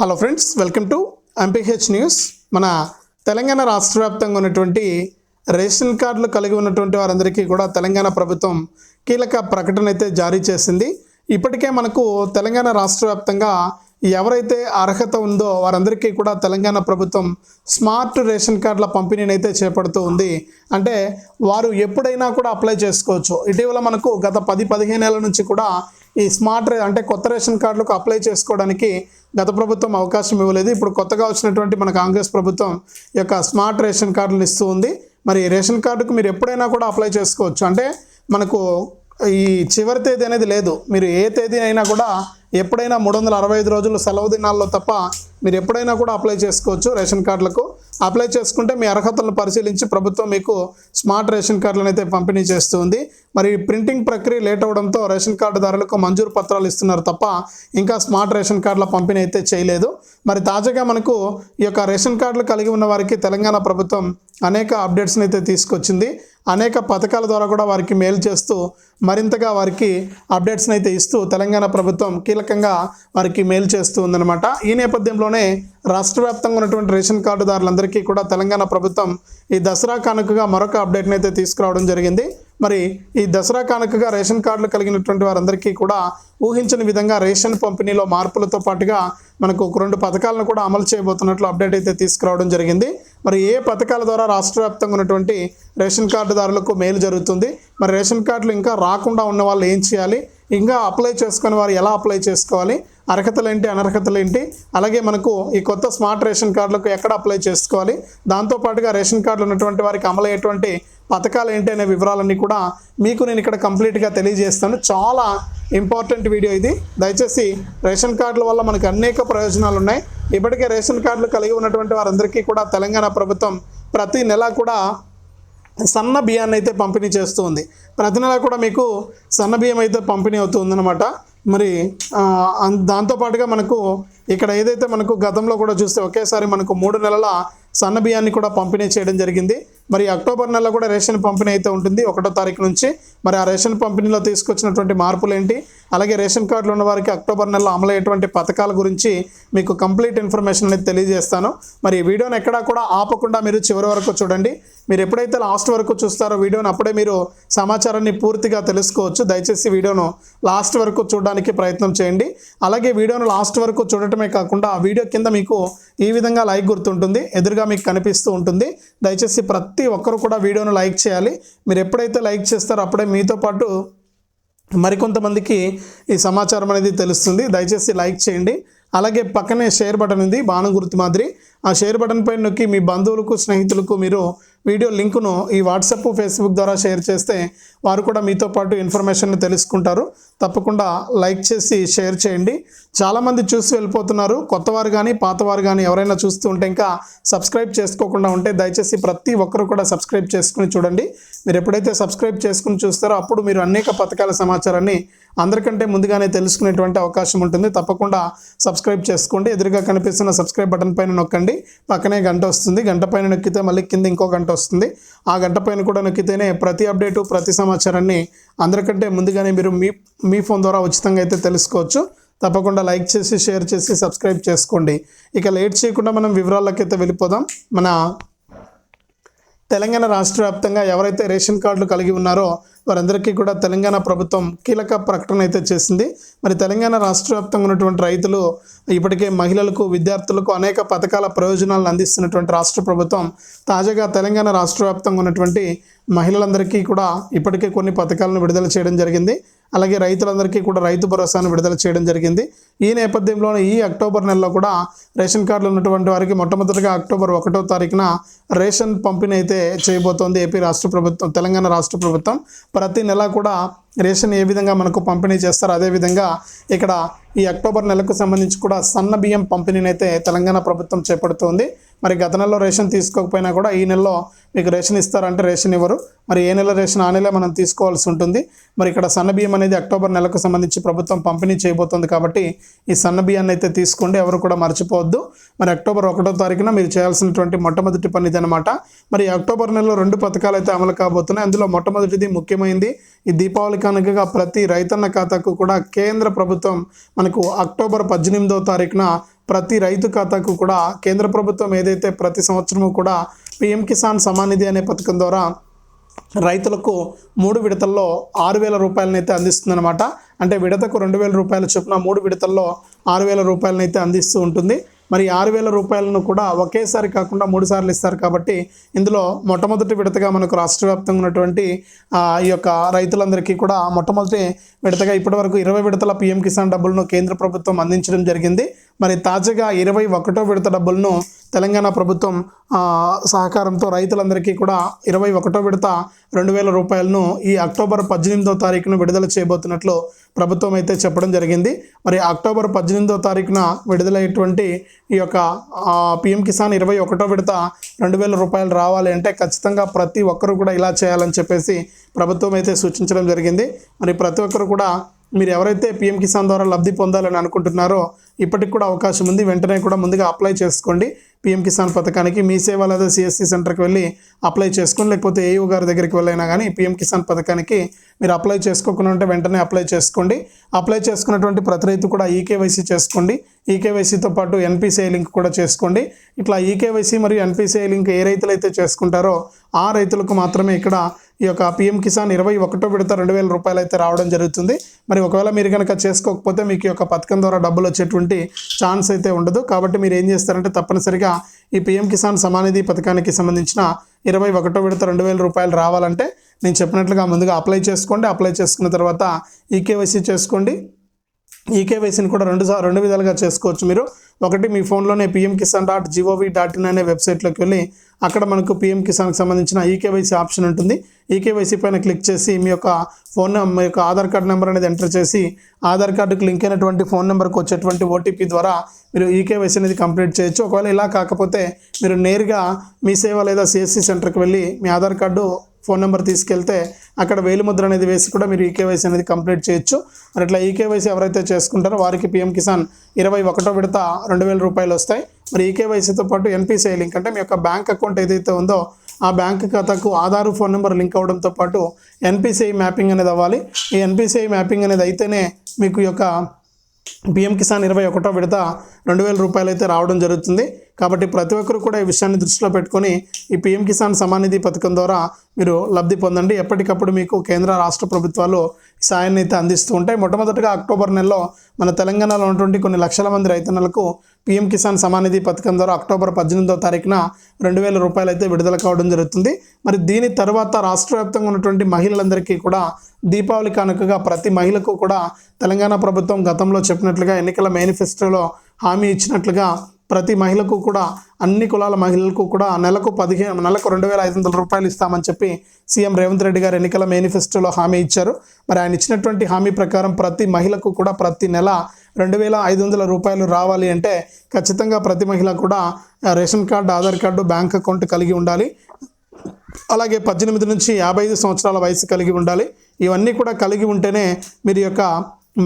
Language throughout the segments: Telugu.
Hello friends welcome to MPH news మన తెలంగాణ రాష్ట్ర వ్యాప్తంగా ఉన్నటువంటి రేషన్ కార్డులు కలిగి ఉన్నటువంటి వారందరికీ కూడా తెలంగాణ ప్రభుత్వం కీలక ప్రకటన అయితే జారీ చేసింది. ఇప్పటికే మనకు తెలంగాణ రాష్ట్ర వ్యాప్తంగా ఎవరైతే అర్హత ఉందో వారందరికీ కూడా తెలంగాణ ప్రభుత్వం స్మార్ట్ రేషన్ కార్డుల పంపిణీని అయితే చేపడుతూ ఉంది. అంటే వారు ఎప్పుడైనా కూడా అప్లై చేసుకోవచ్చు. ఇటీవల మనకు గత పది పదిహేను ఏళ్ళ నుంచి కూడా ఈ స్మార్ట్ రే- అంటే కొత్త రేషన్ కార్డులకు అప్లై చేసుకోవడానికి గత ప్రభుత్వం అవకాశం ఇవ్వలేదు. ఇప్పుడు కొత్తగా వచ్చినటువంటి మన కాంగ్రెస్ ప్రభుత్వం యొక్క స్మార్ట్ రేషన్ కార్డులను ఇస్తూ ఉంది. మరి రేషన్ కార్డుకు మీరు ఎప్పుడైనా కూడా అప్లై చేసుకోవచ్చు. అంటే మనకు ఈ చివరి తేదీ అనేది లేదు. మీరు ఏ తేదీ అయినా కూడా ఎప్పుడైనా మూడు వందల అరవై ఐదు రోజులు సెలవు దినాల్లో తప్ప మీరు ఎప్పుడైనా కూడా అప్లై చేసుకోవచ్చు రేషన్ కార్డులకు. అప్లై చేసుకుంటే మీ అర్హతలను పరిశీలించి ప్రభుత్వం మీకు స్మార్ట్ రేషన్ కార్డులను అయితే పంపిణీ చేస్తుంది. మరి ప్రింటింగ్ ప్రక్రియ లేట్ అవడంతో రేషన్ కార్డుదారులకు మంజూరు పత్రాలు ఇస్తున్నారు తప్ప ఇంకా స్మార్ట్ రేషన్ కార్డుల పంపిణీ అయితే చేయలేదు. మరి తాజాగా మనకు ఈ యొక్క రేషన్ కార్డులు కలిగి ఉన్న వారికి తెలంగాణ ప్రభుత్వం అనేక అప్డేట్స్ని అయితే తీసుకొచ్చింది. అనేక పథకాల ద్వారా కూడా వారికి మేలు చేస్తూ మరింతగా వారికి అప్డేట్స్ని అయితే ఇస్తూ తెలంగాణ ప్రభుత్వం కీలకంగా వారికి మేలు చేస్తూ ఉందన్నమాట. ఈ నేపథ్యంలోనే రాష్ట్ర వ్యాప్తంగా ఉన్నటువంటి రేషన్ కార్డుదారులందరికీ కూడా తెలంగాణ ప్రభుత్వం ఈ దసరా కానుకగా మరొక అప్డేట్ని అయితే తీసుకురావడం జరిగింది. మరి ఈ దసరా కానుకగా రేషన్ కార్డులు కలిగినటువంటి వారందరికీ కూడా ఊహించని విధంగా రేషన్ పంపిణీలో మార్పులతో పాటుగా మనకు ఒక రెండు పథకాలను కూడా అమలు చేయబోతున్నట్లు అప్డేట్ అయితే తీసుకురావడం జరిగింది. మరి ఏ పథకాల ద్వారా రాష్ట్ర వ్యాప్తంగా ఉన్నటువంటి రేషన్ కార్డుదారులకు మేలు జరుగుతుంది? మరి రేషన్ కార్డులు ఇంకా రాకుండా ఉన్న వాళ్ళు ఏం చేయాలి? ఇంకా అప్లై చేసుకుని వారు ఎలా అప్లై చేసుకోవాలి? అర్హతలు ఏంటి అనర్హతలు ఏంటి అలాగే మనకు ఈ కొత్త స్మార్ట్ రేషన్ కార్డులకు ఎక్కడ అప్లై చేసుకోవాలి? దాంతోపాటుగా రేషన్ కార్డులు ఉన్నటువంటి వారికి అమలయ్యేటువంటి పథకాలు ఏంటి అనే వివరాలన్నీ కూడా మీకు నేను ఇక్కడ కంప్లీట్గా తెలియజేస్తాను. చాలా ఇంపార్టెంట్ వీడియో ఇది. దయచేసి రేషన్ కార్డుల వల్ల మనకు అనేక ప్రయోజనాలు ఉన్నాయి. ఇప్పటికే రేషన్ కార్డులు కలిగి ఉన్నటువంటి వారందరికీ కూడా తెలంగాణ ప్రభుత్వం ప్రతి నెల కూడా సన్న బియ్యాన్ని అయితే పంపిణీ చేస్తూ ఉంది ప్రతి నెల కూడా మీకు సన్న బియ్యం అయితే పంపిణీ అవుతుందన్నమాట. మరి దాంతోపాటుగా మనకు ఇక్కడ ఏదైతే మనకు గతంలో కూడా చూస్తే ఒకేసారి మనకు మూడు నెలల సన్న బియ్యాన్ని కూడా పంపిణీ చేయడం జరిగింది. మరి అక్టోబర్ నెలలో కూడా రేషన్ పంపిణీ అయితే ఉంటుంది. ఒకటో తారీఖు నుంచి మరి ఆ రేషన్ పంపిణీలో తీసుకొచ్చినటువంటి మార్పులు ఏంటి అలాగే రేషన్ కార్డులు ఉన్న వారికి అక్టోబర్ నెలలో అమలయ్యేటువంటి పథకాల గురించి మీకు కంప్లీట్ ఇన్ఫర్మేషన్ అనేది తెలియజేస్తాను. మరి ఈ వీడియోని ఎక్కడా కూడా ఆపకుండా మీరు చివరి వరకు చూడండి. మీరు ఎప్పుడైతే లాస్ట్ వరకు చూస్తారో వీడియోని అప్పుడే మీరు సమాచారాన్ని పూర్తిగా తెలుసుకోవచ్చు. దయచేసి వీడియోను లాస్ట్ వరకు చూడడానికి ప్రయత్నం చేయండి. అలాగే వీడియోను లాస్ట్ వరకు చూడటమే కాకుండా ఆ వీడియో కింద మీకు ఈ విధంగా లైక్ గుర్తుంటుంది. ఎదురుగా మీకు కనిపిస్తూ ఉంటుంది. దయచేసి ప్రతి ఒక్కరు కూడా వీడియోను లైక్ చేయాలి. మీరు ఎప్పుడైతే లైక్ చేస్తారో అప్పుడే మీతో పాటు మరికొంతమందికి ఈ సమాచారం అనేది తెలుస్తుంది. దయచేసి లైక్ చేయండి. అలాగే పక్కనే షేర్ బటన్ ఉంది. బాణం గుర్తు మాదిరి. ఆ షేర్ బటన్ పైన నొక్కి మీ బంధువులకు స్నేహితులకు మీరు వీడియో లింకును ఈ వాట్సాప్ ఫేస్బుక్ ద్వారా షేర్ చేస్తే వారు కూడా మీతో పాటు ఇన్ఫర్మేషన్ తెలుసుకుంటారు. తప్పకుండా లైక్ చేసి షేర్ చేయండి. చాలామంది చూసి వెళ్ళిపోతున్నారు. కొత్తవారు కానీ పాతవారు కానీ ఎవరైనా చూస్తూ ఉంటే ఇంకా సబ్స్క్రైబ్ చేసుకోకుండా ఉంటే దయచేసి ప్రతి ఒక్కరు కూడా సబ్స్క్రైబ్ చేసుకుని చూడండి. మీరు ఎప్పుడైతే సబ్స్క్రైబ్ చేసుకుని చూస్తారో అప్పుడు మీరు అనేక పథకాల సమాచారాన్ని అందరికంటే ముందుగానే తెలుసుకునేటువంటి అవకాశం ఉంటుంది. తప్పకుండా సబ్స్క్రైబ్ చేసుకోండి. ఎదురుగా కనిపిస్తున్న సబ్స్క్రైబ్ బటన్ పైన నొక్కండి. పక్కనే గంట వస్తుంది. గంట పైన నొక్కితే మళ్ళీ కింద ఇంకో గంట వస్తుంది. ఆ గంట పైన కూడా నొక్కితేనే ప్రతి అప్డేటు ప్రతి సమాచారాన్ని అందరికంటే ముందుగానే మీరు మీ మీ ఫోన్ ద్వారా ఉచితంగా అయితే తెలుసుకోవచ్చు. తప్పకుండా లైక్ చేసి షేర్ చేసి సబ్స్క్రైబ్ చేసుకోండి. ఇక లేట్ చేయకుండా మనం వివరాలకైతే వెళ్ళిపోదాం. మన తెలంగాణ రాష్ట్ర వ్యాప్తంగా ఎవరైతే రేషన్ కార్డులు కలిగి ఉన్నారో వారందరికీ కూడా తెలంగాణ ప్రభుత్వం కీలక ప్రకటన అయితే చేసింది. మరి తెలంగాణ రాష్ట్ర వ్యాప్తంగా ఉన్నటువంటి రైతులు ఇప్పటికే మహిళలకు విద్యార్థులకు అనేక పథకాల ప్రయోజనాలను అందిస్తున్నటువంటి రాష్ట్ర ప్రభుత్వం తాజాగా తెలంగాణ రాష్ట్ర వ్యాప్తంగా ఉన్నటువంటి మహిళలందరికీ కూడా ఇప్పటికే కొన్ని పథకాలను విడుదల చేయడం జరిగింది. అలాగే రైతులందరికీ కూడా రైతు భరోసాను విడుదల చేయడం జరిగింది. ఈ నేపథ్యంలోనే ఈ అక్టోబర్ నెలలో కూడా రేషన్ కార్డులు ఉన్నటువంటి వారికి మొట్టమొదటిగా అక్టోబర్ ఒకటో తారీఖున రేషన్ పంపిణీ అయితే చేయబోతోంది. ఏపీ రాష్ట్ర ప్రభుత్వం తెలంగాణ రాష్ట్ర ప్రభుత్వం. ప్రతి నెల కూడా రేషన్ ఏ విధంగా మనకు పంపిణీ చేస్తారో అదేవిధంగా ఇక్కడ ఈ అక్టోబర్ నెలకు సంబంధించి కూడా సన్న బియ్యం పంపిణీని అయితే తెలంగాణ ప్రభుత్వం చేపడుతోంది. మరి గత నెలలో రేషన్ తీసుకోకపోయినా కూడా ఈ నెలలో మీకు రేషన్ ఇస్తారంటే రేషన్ ఇవ్వరు. మరి ఏ నెల రేషన్ ఆ నెల మనం తీసుకోవాల్సి ఉంటుంది. మరి ఇక్కడ సన్న బియ్యం అనేది అక్టోబర్ నెలకు సంబంధించి ప్రభుత్వం పంపిణీ చేయబోతుంది కాబట్టి ఈ సన్న బియ్యాన్ని అయితే తీసుకోండి. ఎవరు కూడా మర్చిపోవద్దు. మరి అక్టోబర్ ఒకటో తారీఖున మీరు చేయాల్సినటువంటి మొట్టమొదటి పని ఇదనమాట మరి అక్టోబర్ నెలలో రెండు పథకాలు అయితే అమలు కాబోతున్నాయి. అందులో మొట్టమొదటిది ముఖ్యమైనది ఈ దీపావళి కానుకగా ప్రతి రైతన్న ఖాతాకు కూడా కేంద్ర ప్రభుత్వం మనకు అక్టోబర్ పద్దెనిమిదో తారీఖున ప్రతి రైతు ఖాతాకు కూడా కేంద్ర ప్రభుత్వం ఏదైతే ప్రతి సంవత్సరము కూడా పిఎం కిసాన్ సమానిధి అనే పథకం ద్వారా రైతులకు మూడు విడతల్లో ఆరు వేల రూపాయలనైతే అందిస్తుందన్నమాట. అంటే విడతకు రెండు వేల రూపాయల చొప్పున మూడు విడతల్లో ఆరు వేల రూపాయలనైతే అందిస్తూ ఉంటుంది. మరి ఆరు వేల రూపాయలను కూడా ఒకేసారి కాకుండా మూడు సార్లు ఇస్తారు కాబట్టి ఇందులో మొట్టమొదటి విడతగా మనకు రాష్ట్ర వ్యాప్తంగా ఉన్నటువంటి ఆ, ఈ యొక్క రైతులందరికీ కూడా మొట్టమొదటి విడతగా ఇప్పటివరకు ఇరవై విడతల పిఎం కిసాన్ డబ్బులను కేంద్ర ప్రభుత్వం అందించడం జరిగింది. మరి తాజాగా ఇరవై ఒకటో విడత డబ్బులను తెలంగాణ ప్రభుత్వం సహకారంతో రైతులందరికీ కూడా ఇరవై ఒకటో విడత రెండు వేల రూపాయలను ఈ అక్టోబర్ పద్దెనిమిదో తారీఖున విడుదల చేయబోతున్నట్లు ప్రభుత్వం అయితే చెప్పడం జరిగింది. మరి అక్టోబర్ పద్దెనిమిదో తారీఖున విడుదలయ్యేటువంటి ఈ యొక్క పిఎం కిసాన్ ఇరవై ఒకటో విడత రెండు వేల రూపాయలు రావాలి అంటే ఖచ్చితంగా ప్రతి ఒక్కరూ కూడా ఇలా చేయాలని చెప్పేసి ప్రభుత్వం అయితే సూచించడం జరిగింది. మరి ప్రతి ఒక్కరు కూడా మీరు ఎవరైతే పిఎం కిసాన్ ద్వారా లబ్ధి పొందాలని అనుకుంటున్నారో ఇప్పటికి కూడా అవకాశం ఉంది. వెంటనే కూడా ముందుగా అప్లై చేసుకోండి. పిఎం కిసాన్ పథకానికి మీ సేవ లేదా సిఎస్సి సెంటర్కి వెళ్ళి అప్లై చేసుకోండి లేకపోతే ఏయూ గారి దగ్గరికి వెళ్ళైనా కానీ పిఎం కిసాన్ పథకానికి మీరు అప్లై చేసుకోకుండా ఉంటే వెంటనే అప్లై చేసుకోండి. అప్లై చేసుకున్నటువంటి ప్రతి రైతు కూడా ఈకేవైసీ చేసుకోండి. ఈకేవైసీతో పాటు ఎన్పిసిఐ లింక్ కూడా చేసుకోండి. ఇట్లా ఈకేవైసీ మరియు ఎన్పిసిఐ లింక్ ఏ రైతులు అయితే చేసుకుంటారో ఆ రైతులకు మాత్రమే ఇక్కడ ఈ యొక్క పిఎం కిసాన్ ఇరవై ఒకటో విడత రెండు వేల రూపాయలు అయితే రావడం జరుగుతుంది. మరి ఒకవేళ మీరు కనుక చేసుకోకపోతే మీకు ఈ యొక్క పథకం ద్వారా డబ్బులు వచ్చేటువంటి ఛాన్స్ అయితే ఉండదు. కాబట్టి మీరు ఏం చేస్తారంటే తప్పనిసరిగా ఈ పిఎం కిసాన్ సమానిధి పథకానికి సంబంధించిన ఇరవై ఒకటో విడత రెండు వేల రూపాయలు రావాలంటే నేను చెప్పినట్లుగా ముందుగా అప్లై చేసుకోండి. అప్లై చేసుకున్న తర్వాత ఈకేవైసీ చేసుకోండి. ఈకేవైసీని కూడా రెండు సార్ రెండు విధాలుగా చేసుకోవచ్చు మీరు. ఒకటి మీ ఫోన్లోనే PM Kisan dot GOV dot in అనే వెబ్సైట్లోకి వెళ్ళి అక్కడ మనకు పిఎం కిసాన్కి సంబంధించిన ఈకేవైసీ ఆప్షన్ ఉంటుంది. ఈకేవైసీ పైన క్లిక్ చేసి మీ యొక్క ఫోన్ మీ యొక్క ఆధార్ కార్డ్ నెంబర్ అనేది ఎంటర్ చేసి ఆధార్ కార్డుకి లింక్ అయినటువంటి ఫోన్ నెంబర్కి వచ్చేటువంటి ఓటీపీ ద్వారా మీరు ఈకేవైసీ అనేది కంప్లీట్ చేయొచ్చు. ఒకవేళ ఇలా కాకపోతే మీరు నేరుగా మీ సేవ లేదా సిఎస్సి సెంటర్కి వెళ్ళి మీ ఆధార్ కార్డు ఫోన్ నెంబర్ తీసుకెళ్తే అక్కడ వేలిముద్ర అనేది వేసి కూడా మీరు ఈకేవైసీ అనేది కంప్లీట్ చేయొచ్చు. మరి ఇట్లా ఈకేవైసీ ఎవరైతే చేసుకుంటారో వారికి పిఎం కిసాన్ ఇరవై ఒకటో విడత రెండు వేల రూపాయలు వస్తాయి. మరి ఈకేవైసీతో పాటు ఎన్పిసిఐ లింక్ అంటే మీ యొక్క బ్యాంక్ అకౌంట్ ఏదైతే ఉందో ఆ బ్యాంక్ ఖాతాకు ఆధార్ ఫోన్ నెంబర్ లింక్ అవడంతో పాటు ఎన్పిసిఐ మ్యాపింగ్ అనేది అవ్వాలి. ఈ ఎన్పిసిఐ మ్యాపింగ్ అనేది అయితేనే మీకు యొక్క పిఎం కిసాన్ ఇరవై ఒకటో విడత రెండు వేల రూపాయలు అయితే రావడం జరుగుతుంది. కాబట్టి ప్రతి ఒక్కరు కూడా ఈ విషయాన్ని దృష్టిలో పెట్టుకొని ఈ పిఎం కిసాన్ సమాన్ నిధి పథకం ద్వారా మీరు లబ్ధి పొందండి. ఎప్పటికప్పుడు మీకు కేంద్ర రాష్ట్ర ప్రభుత్వాలు సాయాన్ని అయితే అందిస్తూ ఉంటాయి. మొట్టమొదటిగా అక్టోబర్ నెలలో మన తెలంగాణలో ఉన్నటువంటి కొన్ని లక్షల మంది రైతన్నలకు పిఎం కిసాన్ సమానిధి పథకం ద్వారా అక్టోబర్ పద్దెనిమిదో తారీఖున రెండు వేల రూపాయలు అయితే విడుదల కావడం జరుగుతుంది. మరి దీని తర్వాత రాష్ట్ర వ్యాప్తంగా ఉన్నటువంటి మహిళలందరికీ కూడా దీపావళి కానుకగా ప్రతి మహిళకు కూడా తెలంగాణ ప్రభుత్వం గతంలో చెప్పినట్లుగా ఎన్నికల మేనిఫెస్టోలో హామీ ఇచ్చినట్లుగా ప్రతి మహిళకు కూడా అన్ని కులాల మహిళలకు కూడా నెలకు పదిహేను నెలకు రెండు వేల ఐదు వందల రూపాయలు ఇస్తామని చెప్పి సీఎం రేవంత్ రెడ్డి గారు ఎన్నికల మేనిఫెస్టోలో హామీ ఇచ్చారు. మరి ఆయన ఇచ్చినటువంటి హామీ ప్రకారం ప్రతి మహిళకు కూడా ప్రతి నెల రెండు వేల ఐదు వందల రూపాయలు రావాలి అంటే ఖచ్చితంగా ప్రతి మహిళ కూడా ration card Aadhaar card bank account కలిగి ఉండాలి. అలాగే పద్దెనిమిది నుంచి యాభై ఐదు సంవత్సరాల వయసు కలిగి ఉండాలి. ఇవన్నీ కూడా కలిగి ఉంటేనే మీరు యొక్క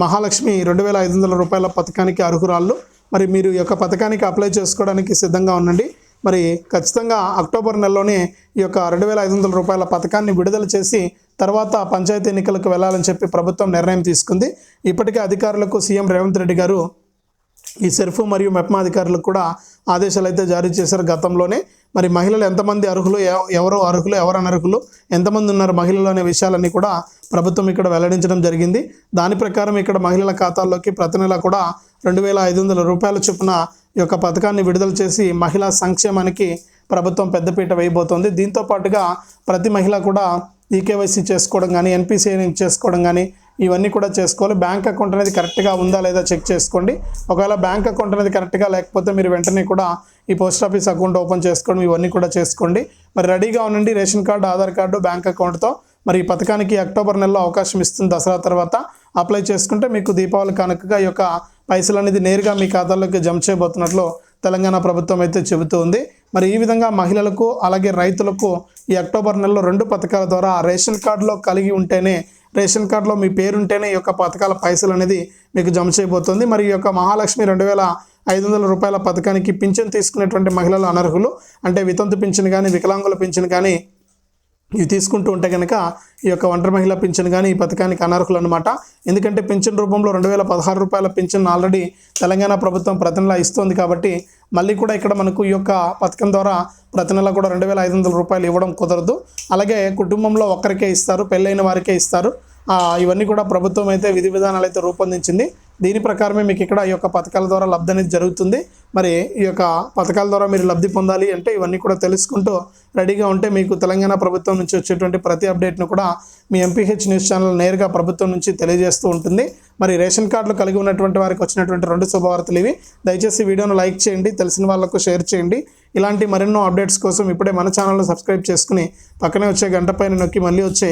మహాలక్ష్మి రెండు వేల ఐదు వందల రూపాయల పథకానికి అర్హురాళ్ళు. మరి మీరు ఈ యొక్క పథకానికి అప్లై చేసుకోవడానికి సిద్ధంగా ఉండండి. మరి ఖచ్చితంగా అక్టోబర్ నెలలోనే ఈ యొక్క రెండు వేల ఐదు వందల రూపాయల పథకాన్ని విడుదల చేసి తర్వాత పంచాయతీ ఎన్నికలకు వెళ్ళాలని చెప్పి ప్రభుత్వం నిర్ణయం తీసుకుంది. ఇప్పటికే అధికారులకు సీఎం రేవంత్ రెడ్డి గారు ఈ సెర్ఫ్ మరియు మెప్మా అధికారులకు కూడా ఆదేశాలు అయితే జారీ చేశారు గతంలోనే. మరి మహిళలు ఎంతమంది అర్హులు ఎవరు అర్హులు ఎవరు అనర్హులు ఎంతమంది ఉన్నారు మహిళలు అనే విషయాలన్నీ కూడా ప్రభుత్వం ఇక్కడ వెల్లడించడం జరిగింది. దాని ప్రకారం ఇక్కడ మహిళల ఖాతాల్లోకి ప్రతి నెల కూడా రెండు వేల ఐదు వందల రూపాయల చొప్పున ఈ యొక్క పథకాన్ని విడుదల చేసి మహిళా సంక్షేమానికి ప్రభుత్వం పెద్దపీట వేయబోతోంది. దీంతో పాటుగా ప్రతి మహిళ కూడా ఈకేవైసీ చేసుకోవడం కానీ ఎన్పిసిఐ చేసుకోవడం కానీ ఇవన్నీ కూడా చేసుకోవాలి. బ్యాంక్ అకౌంట్ అనేది కరెక్ట్గా ఉందా లేదా చెక్ చేసుకోండి. ఒకవేళ బ్యాంక్ అకౌంట్ అనేది కరెక్ట్గా లేకపోతే మీరు వెంటనే కూడా ఈ పోస్ట్ ఆఫీస్ అకౌంట్ ఓపెన్ చేసుకోవడం ఇవన్నీ కూడా చేసుకోండి. మరి రెడీగా ఉండండి. Ration card Aadhaar card bank అకౌంట్తో. మరి ఈ పథకానికి అక్టోబర్ నెలలో అవకాశం ఇస్తుంది దసరా తర్వాత. అప్లై చేసుకుంటే మీకు దీపావళి కనుకగా ఈ యొక్క పైసలు అనేది నేరుగా మీ ఖాతాలోకి జమ చేయబోతున్నట్లు తెలంగాణ ప్రభుత్వం అయితే చెబుతూ ఉంది. మరి ఈ విధంగా మహిళలకు అలాగే రైతులకు ఈ అక్టోబర్ నెలలో రెండు పథకాల ద్వారా రేషన్ కార్డులో కలిగి ఉంటేనే రేషన్ కార్డులో మీ పేరుంటేనే ఈ యొక్క పథకాల పైసలు అనేది మీకు జమ చేయబోతుంది. మరి ఈ యొక్క మహాలక్ష్మి రెండు వేల ఐదు వందల రూపాయల పథకానికి పింఛన్ తీసుకునేటువంటి మహిళలు అనర్హులు? అంటే వితంతు పింఛన్ కానీ వికలాంగుల పింఛన్ కానీ ఇవి తీసుకుంటూ ఉంటే కనుక ఈ యొక్క ఒంటరి మహిళ పింఛన్ కానీ ఈ పథకానికి అనర్హులు అనమాట ఎందుకంటే పింఛన్ రూపంలో రెండు వేల పదహారు రూపాయల పింఛన్ ఆల్రెడీ తెలంగాణ ప్రభుత్వం ప్రతి నెల ఇస్తోంది కాబట్టి మళ్ళీ కూడా ఇక్కడ మనకు ఈ యొక్క పథకం ద్వారా ప్రతి నెల కూడా రెండు వేల ఐదు వందల రూపాయలు ఇవ్వడం కుదరదు. అలాగే కుటుంబంలో ఒక్కరికే ఇస్తారు పెళ్ళైన వారికే ఇస్తారు. ఇవన్నీ కూడా ప్రభుత్వం అయితే విధి విధానాలు అయితే రూపొందించింది. దీని ప్రకారమే మీకు ఇక్కడ ఈ యొక్క పథకాల ద్వారా లబ్ధి అనేది జరుగుతుంది. మరి ఈ యొక్క పథకాల ద్వారా మీరు లబ్ధి పొందాలి అంటే ఇవన్నీ కూడా తెలుసుకుంటూ రెడీగా ఉంటే మీకు తెలంగాణ ప్రభుత్వం నుంచి వచ్చేటువంటి ప్రతి అప్డేట్ను కూడా మీ ఎంపీహెచ్ న్యూస్ ఛానల్ నేరుగా ప్రభుత్వం నుంచి తెలియజేస్తూ ఉంటుంది. మరి రేషన్ కార్డులు కలిగి ఉన్నటువంటి వారికి వచ్చినటువంటి రెండు శుభవార్తలు ఇవి. దయచేసి వీడియోను లైక్ చేయండి తెలిసిన వాళ్ళకు షేర్ చేయండి. ఇలాంటి మరెన్నో అప్డేట్స్ కోసం ఇప్పుడే మన ఛానల్ను సబ్స్క్రైబ్ చేసుకుని పక్కనే వచ్చే గంట పైన నొక్కి మళ్ళీ వచ్చే